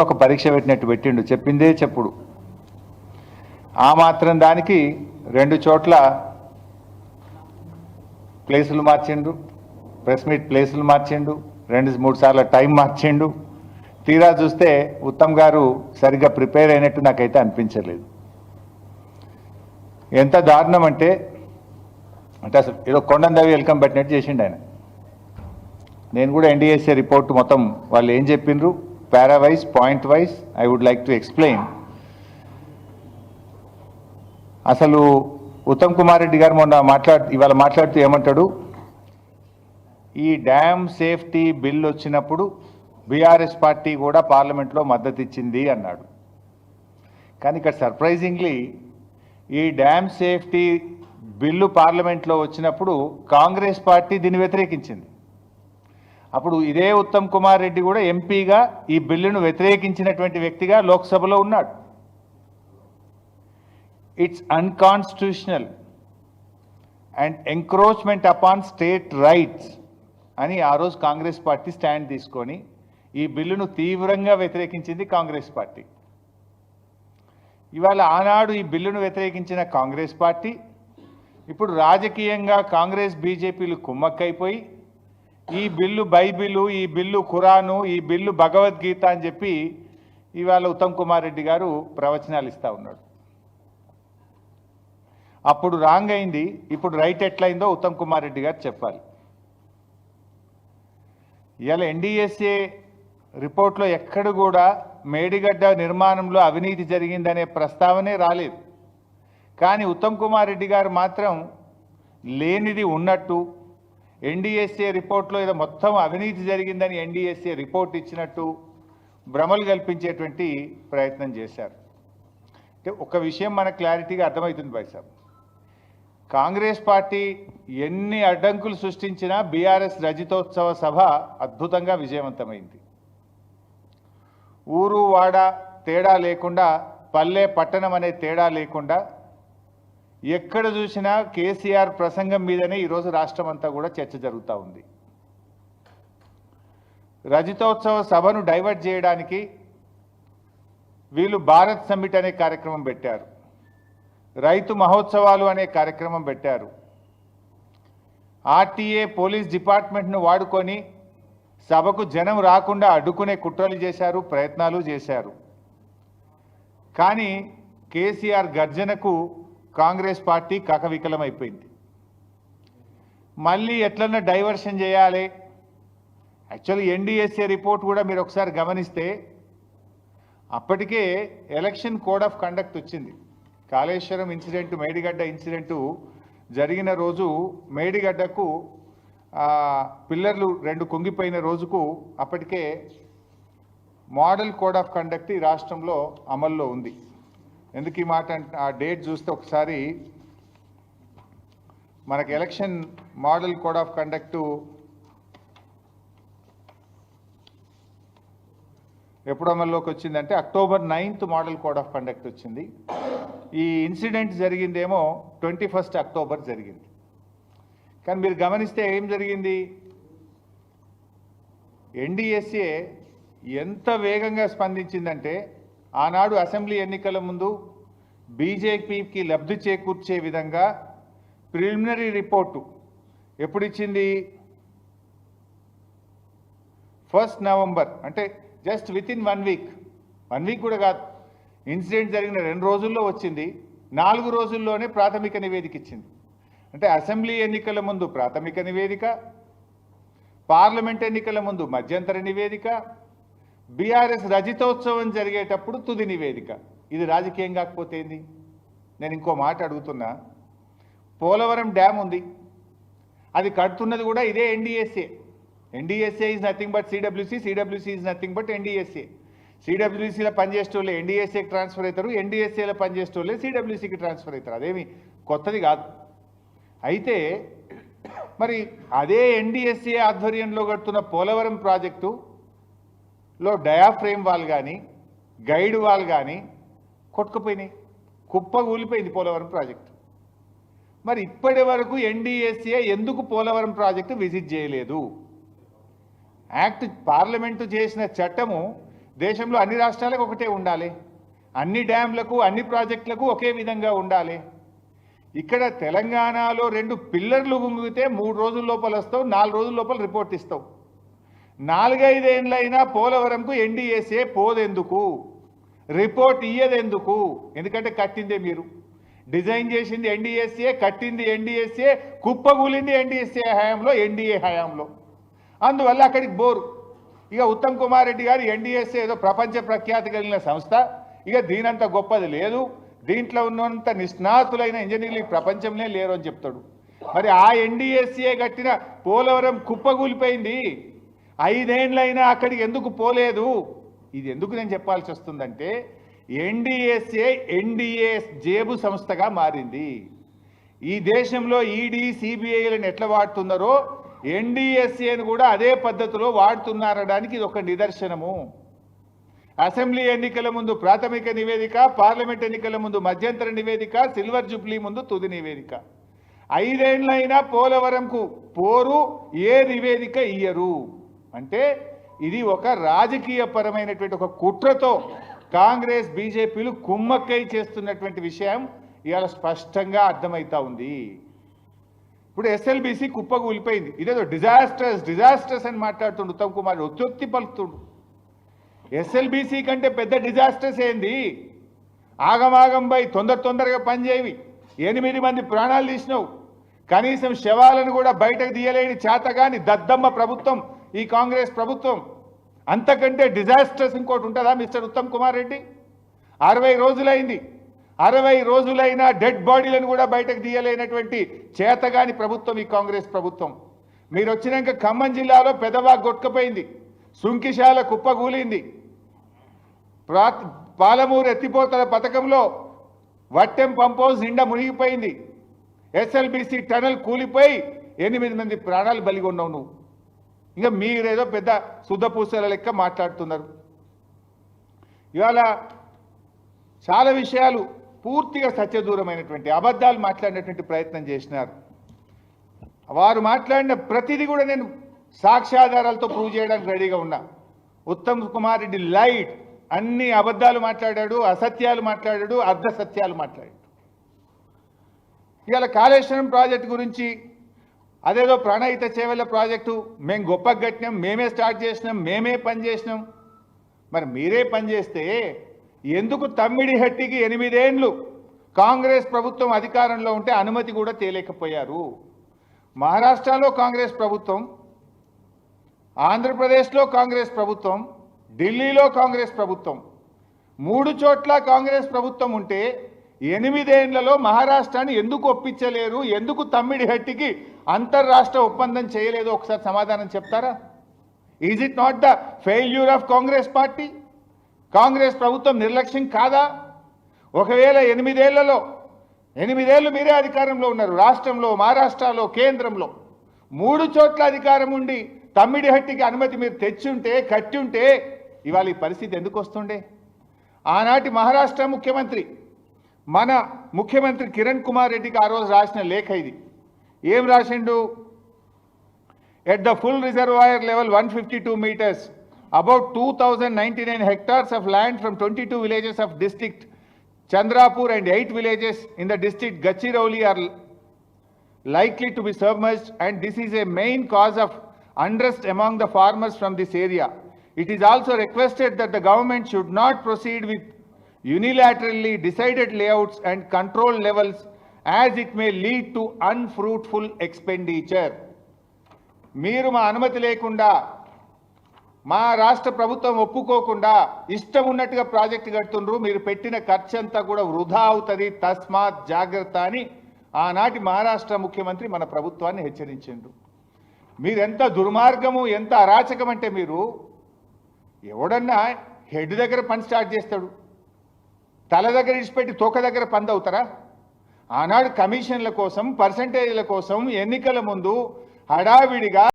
ఒక పరీక్ష పెట్టినట్టు పెట్టిండు. చెప్పిందే చెప్పుడు. ఆ మాత్రం దానికి రెండు చోట్ల ప్లేసులు మార్చిండు. ప్రెస్ మీట్ ప్లేసులు మార్చిండు. రెండు మూడు సార్లు టైం మార్చిండు. తీరా చూస్తే ఉత్తమ్ గారు సరిగ్గా ప్రిపేర్ అయినట్టు నాకైతే అనిపించలేదు. ఎంత దారుణం అంటే అంటే అసలు ఏదో కొండందవి వెల్కమ్ పెట్టినట్టు చేసిండు ఆయన. నేను కూడా ఎన్డీఎస్ఏ రిపోర్ట్ మొత్తం వాళ్ళు ఏం చెప్పిండ్రు para-wise, point wise I would like to explain అసలు ఉత్తమ్ కుమార్ రెడ్డి గారు మొన్న మాట్లాడు ఇవాళ మాట్లాడుతూ ఏమంటాడు? ఈ డ్యామ్ సేఫ్టీ బిల్ వచ్చినప్పుడు బీఆర్ఎస్ పార్టీ కూడా పార్లమెంట్లో మద్దతు ఇచ్చింది అన్నాడు. కానీ ఇక్కడ సర్ప్రైజింగ్లీ ఈ డ్యామ్ సేఫ్టీ బిల్లు పార్లమెంట్లో వచ్చినప్పుడు కాంగ్రెస్ పార్టీ దీన్ని వ్యతిరేకించింది. అప్పుడు ఇదే ఉత్తమ్ కుమార్ రెడ్డి కూడా ఎంపీగా ఈ బిల్లును వ్యతిరేకించినటువంటి వ్యక్తిగా లోక్సభలో ఉన్నాడు. It's unconstitutional and encroachment upon state rights అని ఆ రోజు కాంగ్రెస్ పార్టీ స్టాండ్ తీసుకొని ఈ బిల్లును తీవ్రంగా వ్యతిరేకించింది కాంగ్రెస్ పార్టీ. ఇవాళ ఆనాడు ఈ బిల్లును వ్యతిరేకించిన కాంగ్రెస్ పార్టీ ఇప్పుడు రాజకీయంగా కాంగ్రెస్ బీజేపీలు కుమ్మక్కైపోయి ఈ బిల్లు బైబిలు ఈ బిల్లు ఖురాను ఈ బిల్లు భగవద్గీత అని చెప్పి ఇవాళ ఉత్తమ్ కుమార్ రెడ్డి గారు ప్రవచనాలు ఇస్తూ ఉన్నాడు. అప్పుడు రాంగ్ అయింది ఇప్పుడు రైట్ ఎట్లయిందో ఉత్తమ్ కుమార్ రెడ్డి గారు చెప్పాలి. ఇవాళ ఎన్డీఎస్ఏ రిపోర్ట్లో ఎక్కడ కూడా మేడిగడ్డ నిర్మాణంలో అవినీతి జరిగిందనే ప్రస్తావనే రాలేదు. కానీ ఉత్తమ్ కుమార్ రెడ్డి గారు మాత్రం లేనిది ఉన్నట్టు ఎన్డీఎస్ఏ రిపోర్ట్లో ఏదో మొత్తం అవినీతి జరిగిందని ఎన్డీఎస్ఏ రిపోర్ట్ ఇచ్చినట్టు భ్రమలు కల్పించేటువంటి ప్రయత్నం చేశారు. అంటే ఒక విషయం మనకు క్లారిటీగా అర్థమవుతుంది బైసాబ్ కాంగ్రెస్ పార్టీ ఎన్ని అడ్డంకులు సృష్టించినా బీఆర్ఎస్ రజితోత్సవ సభ అద్భుతంగా విజయవంతమైంది. ఊరు వాడ తేడా లేకుండా పల్లె పట్టణం అనే తేడా లేకుండా ఎక్కడ చూసినా కేసీఆర్ ప్రసంగం మీదనే ఈరోజు రాష్ట్రం అంతా కూడా చర్చ జరుగుతూ ఉంది. రజతోత్సవ సభను డైవర్ట్ చేయడానికి వీళ్ళు భారత్ సమ్మిట్ అనే కార్యక్రమం పెట్టారు. రైతు మహోత్సవాలు అనే కార్యక్రమం పెట్టారు. ఆర్టీఏ పోలీస్ డిపార్ట్మెంట్ను వాడుకొని సభకు జనం రాకుండా అడ్డుకునే కుట్రలు చేశారు ప్రయత్నాలు చేశారు. కానీ కేసీఆర్ గర్జనకు కాంగ్రెస్ పార్టీ కకవికలమైపోయింది. మళ్ళీ ఎట్లన్నా డైవర్షన్ చేయాలి? యాక్చువల్లీ ఎన్డీఎస్ఏ రిపోర్ట్ కూడా మీరు ఒకసారి గమనిస్తే అప్పటికే ఎలక్షన్ కోడ్ ఆఫ్ కండక్ట్ వచ్చింది. కాళేశ్వరం ఇన్సిడెంట్ మేడిగడ్డ ఇన్సిడెంటు జరిగిన రోజు మేడిగడ్డకు పిల్లర్లు రెండు కుంగిపోయిన రోజుకు అప్పటికే మోడల్ కోడ్ ఆఫ్ కండక్ట్ ఈ రాష్ట్రంలో అమల్లో ఉంది. ఎందుకు ఈ మాట అంటే ఆ డేట్ చూస్తే ఒకసారి మనకి election model code of conduct ఎప్పుడు అమల్లోకి వచ్చిందంటే October ninth model code of conduct వచ్చింది. ఈ ఇన్సిడెంట్ జరిగిందేమో ట్వంటీ ఫస్ట్ అక్టోబర్ జరిగింది. కానీ మీరు గమనిస్తే ఏం జరిగింది? ఎన్డీఎస్ఏ ఎంత వేగంగా స్పందించిందంటే ఆనాడు అసెంబ్లీ ఎన్నికల ముందు బీజేపీకి లబ్ధి చేకూర్చే విధంగా ప్రిలిమినరీ రిపోర్టు ఎప్పుడు ఇచ్చింది ఫస్ట్ నవంబర్ అంటే just within one week. One week కూడా కాదు. ఇన్సిడెంట్ జరిగిన రెండు రోజుల్లో వచ్చింది. నాలుగు రోజుల్లోనే ప్రాథమిక నివేదిక ఇచ్చింది. అంటే అసెంబ్లీ ఎన్నికల ముందు ప్రాథమిక నివేదిక పార్లమెంట్ ఎన్నికల ముందు మధ్యంతర నివేదిక బీఆర్ఎస్ రజితోత్సవం జరిగేటప్పుడు తుది నివేదిక. ఇది రాజకీయం కాకపోతే ఏంది? నేను ఇంకో మాట అడుగుతున్నా. పోలవరం డ్యామ్ ఉంది. అది కడుతున్నది కూడా ఇదే NDSA. NDSA is nothing but CWC CWC is nothing but NDSA సిడబ్ల్యూసీలో పనిచేసేటోళ్ళే ఎన్డీఎస్ఏకి ట్రాన్స్ఫర్ అవుతారు ఎన్డీఎస్ఏలో పనిచేసేటోళ్ళే సిడబ్ల్యూసీకి ట్రాన్స్ఫర్ అవుతారు. అదేమి? కొత్తది కాదు. అయితే మరి అదే ఎన్డీఎస్ఏ ఆధ్వర్యంలో కడుతున్న పోలవరం ప్రాజెక్టు లో డయాఫ్రేమ్ వాల్ కానీ గైడ్ వాల్ కానీ కొట్టుకుపోయినాయి. కుప్ప కూలిపోయింది పోలవరం ప్రాజెక్టు. మరి ఇప్పటి వరకు ఎన్డీఎస్ఏ ఎందుకు పోలవరం ప్రాజెక్టు విజిట్ చేయలేదు? యాక్ట్ పార్లమెంటు చేసిన చట్టము దేశంలో అన్ని రాష్ట్రాలకు ఒకటే ఉండాలి. అన్ని డ్యాంలకు అన్ని ప్రాజెక్టులకు ఒకే విధంగా ఉండాలి. ఇక్కడ తెలంగాణలో రెండు పిల్లర్లు గుంగితే మూడు రోజుల లోపల వస్తావు నాలుగు రోజుల లోపల రిపోర్ట్ ఇస్తావు. నాలుగైదేళ్ళైనా పోలవరంకు ఎన్డీఎస్ఏ పోదెందుకు? రిపోర్ట్ ఇయ్యదెందుకు? ఎందుకంటే కట్టిందే మీరు. డిజైన్ చేసింది ఎన్డీఎస్ఏ కట్టింది ఎన్డీఎస్ఏ కుప్పగూలింది ఎన్డీఎస్ఏ హయాంలో ఎన్డీఏ హయాంలో. అందువల్ల అక్కడికి బోరు. ఇక ఉత్తమ్ కుమార్ రెడ్డి గారు ఎన్డీఎస్ఏ ఏదో ప్రపంచ ప్రఖ్యాతి కలిగిన సంస్థ. ఇక దీనంత గొప్పది లేదు. దీంట్లో ఉన్నంత నిష్ణాతులైన ఇంజనీర్లు ప్రపంచంలో లేరు అని చెప్తాడు. మరి ఆ ఎన్డీఎస్ఏ కట్టిన పోలవరం కుప్పగూలిపోయింది ఐదేండ్లైనా అక్కడికి ఎందుకు పోలేదు? ఇది ఎందుకు నేను చెప్పాల్సి వస్తుందంటే ఎన్డీఎస్ఏ ఎన్డీఏ జేబు సంస్థగా మారింది. ఈ దేశంలో ఈడీ సిబిఐలను ఎట్లా వాడుతున్నారో ఎన్డీఎస్ఏను కూడా అదే పద్ధతిలో వాడుతున్నారడానికి ఇది ఒక నిదర్శనము. అసెంబ్లీ ఎన్నికల ముందు ప్రాథమిక నివేదిక పార్లమెంట్ ఎన్నికల ముందు మధ్యంతర నివేదిక సిల్వర్ జూబ్లీ ముందు తుది నివేదిక. ఐదేళ్ళైనా పోలవరంకు పోరు ఏ నివేదిక ఇయ్యరు? అంటే ఇది ఒక రాజకీయ పరమైనటువంటి ఒక కుట్రతో కాంగ్రెస్ బీజేపీలు కుమ్మక్కై చేస్తున్నటువంటి విషయం ఇవాళ స్పష్టంగా అర్థమవుతా ఉంది. ఇప్పుడు ఎస్ఎల్బిసి కుప్పకు కూలిపోయింది ఇదేదో డిజాస్టర్స్ డిజాస్టర్స్ అని మాట్లాడుతుండు ఉత్తమ్ కుమార్. ఒత్తి పలుకుతుండు. ఎస్ఎల్బిసి కంటే పెద్ద డిజాస్టర్స్ ఏంది? ఆగమాగం పై తొందర తొందరగా పనిచేయవి ఎనిమిది మంది ప్రాణాలు తీసినావు. కనీసం శవాలను కూడా బయటకు తీయలేని చేతగాని దద్దమ్మ ప్రభుత్వం ఈ కాంగ్రెస్ ప్రభుత్వం అంతకంటే డిజాస్టర్స్ ఇంకోటి ఉంటుందా మిస్టర్ ఉత్తమ్ కుమార్ రెడ్డి? అరవై రోజులైంది. అరవై రోజులైనా డెడ్ బాడీలను కూడా బయటకు తీయలేనటువంటి చేతగాని ప్రభుత్వం ఈ కాంగ్రెస్ ప్రభుత్వం. మీరు వచ్చినాక ఖమ్మం జిల్లాలో పెదవా గొట్టుకపోయింది. సుంకిశాల కుప్పగూలింది. ప్రా- పాలమూరు ఎత్తిపోతల పథకంలో వట్టెం పంపోజ్ నిండా మునిగిపోయింది. ఎస్ఎల్బిసి టనల్ కూలిపోయి ఎనిమిది మంది ప్రాణాలు బలిగొన్నావు నువ్వు. ఇంకా మీరేదో పెద్ద శుద్ధపూసల లెక్క మాట్లాడుతున్నారు. ఇవాళ చాలా విషయాలు పూర్తిగా సత్యదూరమైనటువంటి అబద్ధాలు మాట్లాడినటువంటి ప్రయత్నం చేసినారు. వారు మాట్లాడిన ప్రతిదీ కూడా నేను సాక్ష్యాధారాలతో ప్రూవ్ చేయడానికి రెడీగా ఉన్నా. ఉత్తమ్ కుమార్ రెడ్డి లైట్ అన్ని అబద్ధాలు మాట్లాడాడు అసత్యాలు మాట్లాడాడు అర్ధ సత్యాలు మాట్లాడాడు. ఇవాళ కాళేశ్వరం ప్రాజెక్టు గురించి అదేదో ప్రాణహిత చేవల ప్రాజెక్టు. మేము గొప్ప కట్టినాం మేమే స్టార్ట్ చేసినాం మేమే పని చేసినాం. మరి మీరే పని చేస్తే ఎందుకు తమ్మిడి హట్టికి ఎనిమిదేండ్లు? కాంగ్రెస్ ప్రభుత్వం అధికారంలో ఉంటే అనుమతి కూడా తేలేకపోయారు. మహారాష్ట్రలో కాంగ్రెస్ ప్రభుత్వం ఆంధ్రప్రదేశ్లో కాంగ్రెస్ ప్రభుత్వం ఢిల్లీలో కాంగ్రెస్ ప్రభుత్వం. మూడు చోట్ల కాంగ్రెస్ ప్రభుత్వం ఉంటే ఎనిమిదేండ్లలో మహారాష్ట్రాన్ని ఎందుకు ఒప్పించలేరు? ఎందుకు తమ్మిడి హట్టికి అంతర్రాష్ట్ర ఒప్పందం చేయలేదు. ఒకసారి సమాధానం చెప్తారా? Is it not the failure of Congress party Congress ప్రభుత్వం నిర్లక్ష్యం కాదా? ఒకవేళ ఎనిమిదేళ్ళలో ఎనిమిదేళ్ళు మీరే అధికారంలో ఉన్నారు. రాష్ట్రంలో మహారాష్ట్రలో కేంద్రంలో. మూడు చోట్ల అధికారం ఉండి తమ్మిడిహట్టికి అనుమతి మీరు తెచ్చుంటే కట్టి ఉంటే ఇవాళ ఈ పరిస్థితి ఎందుకు వస్తుండే? ఆనాటి మహారాష్ట్ర ముఖ్యమంత్రి మన ముఖ్యమంత్రి కిరణ్ కుమార్ రెడ్డికి ఆ రోజు రాసిన లేఖ ఇది. ఏం రాసిండు at the full reservoir level 152 meters, about 2,099 hectares of land from 22 villages of district Chandrapur and 8 villages in the district Gachirauli are likely to be submerged and this is a main cause of unrest among the farmers from this area. It is also requested that the government should not proceed with unilaterally decided layouts and control levels as it may lead to unfruitful expenditure మీరు మా అనుమతి లేకుండా మా రాష్ట్ర ప్రభుత్వం ఒప్పుకోకుండా ఇష్టం ఉన్నట్టుగా ప్రాజెక్టు కడుతుండ్రు. మీరు పెట్టిన ఖర్చు అంతా కూడా వృధా అవుతుంది. తస్మాత్ జాగ్రత్త అని ఆనాటి మహారాష్ట్ర ముఖ్యమంత్రి మన ప్రభుత్వాన్ని హెచ్చరించిండు మీరెంత దుర్మార్గము ఎంత అరాచకం అంటే మీరు ఎవడన్నా హెడ్ దగ్గర పని స్టార్ట్ చేస్తాడు. తల దగ్గర ఇడిచిపెట్టి తోక దగ్గర పంది అవుతారా ఆనాడు కమిషన్ల కోసం పర్సంటేజ్ల కోసం ఎన్నికల ముందు హడావిడిగా